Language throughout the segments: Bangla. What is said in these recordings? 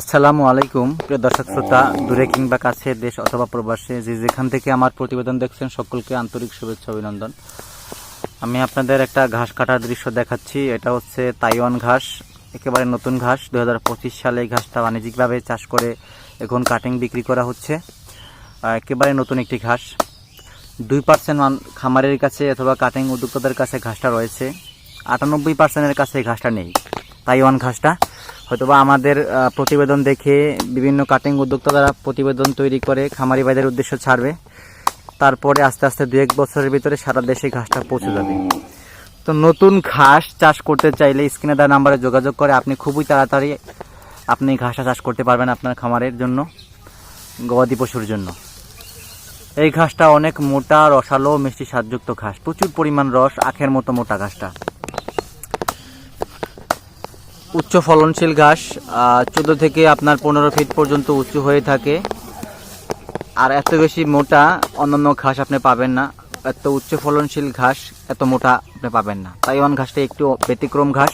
আসসালামু আলাইকুম, প্রিয় দর্শক শ্রোতা, দূরে কিংবা কাছে দেশ অথবা প্রবাসে, যে যেখান থেকে আমার প্রতিবেদন দেখছেন, সকলকে আন্তরিক শুভেচ্ছা, অভিনন্দন। আমি আপনাদের একটা ঘাস কাটার দৃশ্য দেখাচ্ছি, এটা হচ্ছে তাইওয়ান ঘাস, একেবারে নতুন ঘাস। দু হাজার পঁচিশ সালে এই ঘাসটা বাণিজ্যিকভাবে চাষ করে এখন কাটিং বিক্রি করা হচ্ছে একেবারে নতুন একটি ঘাস। দুই পার্সেন্ট খামারের কাছে অথবা কাটিং উদ্যোক্তাদের কাছে ঘাসটা রয়েছে, আটানব্বই পার্সেন্টের কাছে এই ঘাসটা নেই, তাইওয়ান ঘাসটা। হয়তোবা আমাদের প্রতিবেদন দেখে বিভিন্ন কাটিং উদ্যোক্তা উদ্যোক্তারা প্রতিবেদন তৈরি করে খামারি ভাইদের উদ্দেশ্য ছাড়বে। তারপরে আস্তে আস্তে দু এক বছরের ভিতরে সারা দেশে ঘাসটা পৌঁছে যাবে। তো নতুন ঘাস চাষ করতে চাইলে স্ক্রিনে দেওয়া নাম্বারে যোগাযোগ করে আপনি খুবই তাড়াতাড়ি আপনি ঘাসটা চাষ করতে পারবেন আপনার খামারের জন্য, গবাদি পশুর জন্য। এই ঘাসটা অনেক মোটা, রসালো, মিষ্টি স্বাদযুক্ত ঘাস। প্রচুর পরিমাণ রস, আখের মতো মোটা ঘাসটা। উচ্চ ফলনশীল ঘাস চোদ্দ থেকে আপনার পনেরো ফিট পর্যন্ত উঁচু হয়ে থাকে। আর এত বেশি মোটা অন্যান্য ঘাস আপনি পাবেন না। এত উচ্চ ফলনশীল ঘাস, এত মোটা আপনি পাবেন না। তাই তাইওয়ান ঘাসটা একটু ব্যতিক্রম ঘাস,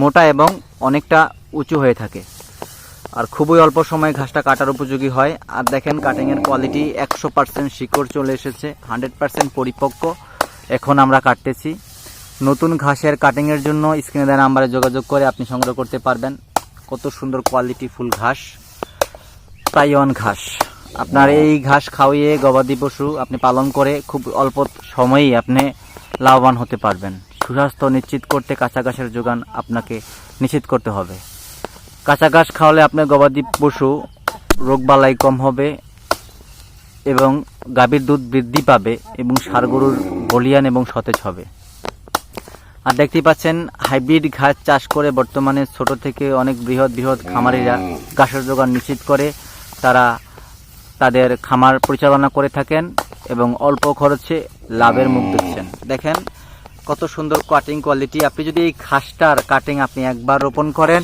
মোটা এবং অনেকটা উঁচু হয়ে থাকে। আর খুবই অল্প সময়ে ঘাসটা কাটার উপযোগী হয়। আর দেখেন কাটিংয়ের কোয়ালিটি একশো পার্সেন্ট শিকড় চলে এসেছে হান্ড্রেড পার্সেন্ট পরিপক্ক। এখন আমরা কাটতেছি। নতুন ঘাসের কাটিংয়ের জন্য স্ক্রিনে দেওয়া নাম্বারে যোগাযোগ করে আপনি সংগ্রহ করতে পারবেন। কত সুন্দর কোয়ালিটি ফুল ঘাস তাইওয়ান ঘাস। আপনার এই ঘাস খাওয়িয়ে গবাদি পশু আপনি পালন করে খুব অল্প সময়েই আপনি লাভবান হতে পারবেন। সুস্বাস্থ্য নিশ্চিত করতে কাঁচা ঘাসের যোগান আপনাকে নিশ্চিত করতে হবে। কাঁচা ঘাস খাওয়ালে আপনার গবাদি পশু রোগবালাই কম হবে এবং গাভীর দুধ বৃদ্ধি পাবে এবং গরুর বলিয়ান এবং সতেজ হবে। আর দেখতেই পাচ্ছেন হাইব্রিড ঘাস চাষ করে বর্তমানে ছোট থেকে অনেক বৃহৎ বৃহৎ খামারিরা ঘাসের যোগান নিশ্চিত করে তারা তাদের খামার পরিচালনা করে থাকেন এবং অল্প খরচে লাভের মুখ দেখছেন। দেখেন কত সুন্দর কাটিং কোয়ালিটি আপনি যদি এই ঘাসটার কাটিং আপনি একবার রোপণ করেন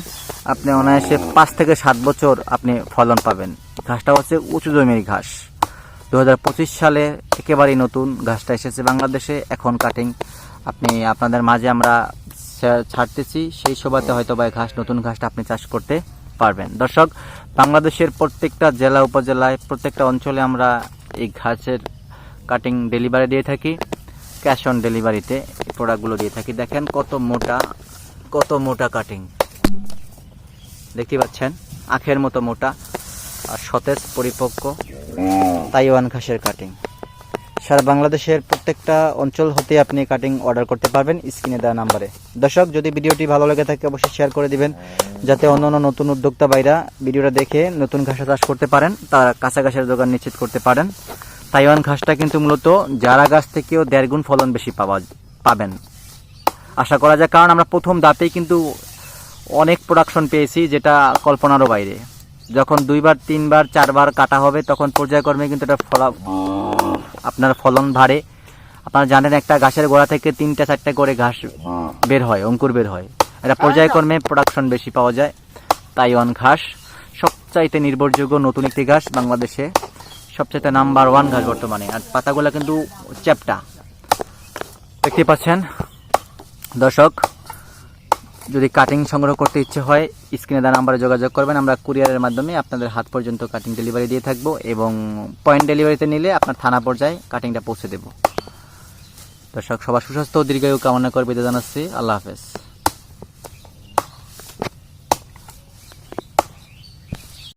আপনি অনায়াসে পাঁচ থেকে সাত বছর আপনি ফলন পাবেন। ঘাসটা হচ্ছে উঁচু জমির ঘাস। দু হাজার পঁচিশ সালে একেবারেই নতুন ঘাসটা এসেছে বাংলাদেশে এখন কাটিং আপনি আপনাদের মাঝে আমরা ছাড়তেছি। সেই সভাতে হয়তো বা ঘাস নতুন ঘাসটা আপনি চাষ করতে পারবেন। দর্শক বাংলাদেশের প্রত্যেকটা জেলা উপজেলায় প্রত্যেকটা অঞ্চলে আমরা এই ঘাসের কাটিং ডেলিভারি দিয়ে থাকি ক্যাশ অন ডেলিভারিতে এই প্রোডাক্টগুলো দিয়ে থাকি। দেখেন কত মোটা কত মোটা কাটিং দেখতে পাচ্ছেন? আখের মতো মোটা আর সতেজ পরিপক্ক তাইওয়ান ঘাসের কাটিং সারা বাংলাদেশের প্রত্যেকটা অঞ্চল হতে আপনি কাটিং অর্ডার করতে পারবেন স্ক্রিনে দেওয়া নাম্বারে। দর্শক, যদি ভিডিওটি ভালো লেগে থাকে, অবশ্যই শেয়ার করে দিবেন, যাতে অন্য অন্য নতুন উদ্যোক্তা বাইরা ভিডিওটা দেখে নতুন ঘাসা চাষ করতে পারেন, তারা কাঁচা ঘাসের দোকান নিশ্চিত করতে পারেন। তাইওয়ান ঘাসটা কিন্তু মূলত জারা গাছ থেকেও দেড় গুণ ফলন বেশি পাওয়া, পাবেন। আশা করা যায়, কারণ আমরা প্রথম দাঁতেই কিন্তু অনেক প্রোডাকশন পেয়েছি যেটা কল্পনারও বাইরে। যখন দুইবার, তিনবার, চারবার কাটা হবে, তখন পর্যায়ক্রমে কিন্তু এটা ফলা আপনার ফলন বাড়ে আপনারা জানেন একটা ঘাসের গোড়া থেকে তিনটা চারটা করে ঘাস বের হয় অঙ্কুর বের হয়। এটা পর্যায়ক্রমে প্রোডাকশন বেশি পাওয়া যায়। তাইওয়ান ঘাস সবচাইতে নির্ভরযোগ্য নতুন একটি ঘাস বাংলাদেশে। সবচাইতে নাম্বার ওয়ান ঘাস বর্তমানে। আর পাতাগুলো কিন্তু চ্যাপটা। দেখতে পাচ্ছেন? দর্শক যদি কাটিং সংগ্রহ করতে ইচ্ছে হয় স্ক্রিনে দেওয়া নাম্বারে যোগাযোগ করবেন। আমরা কুরিয়ারের মাধ্যমে আপনাদের হাত পর্যন্ত কাটিং ডেলিভারি দিয়ে থাকব এবং পয়েন্ট ডেলিভারিতে নিলে আপনার থানা পর্যায়ে কাটিংটা পৌঁছে দেব। দর্শক, সবার সুস্বাস্থ্য, দীর্ঘায়ু কামনা করবে জানাচ্ছি। আল্লাহ হাফেজ।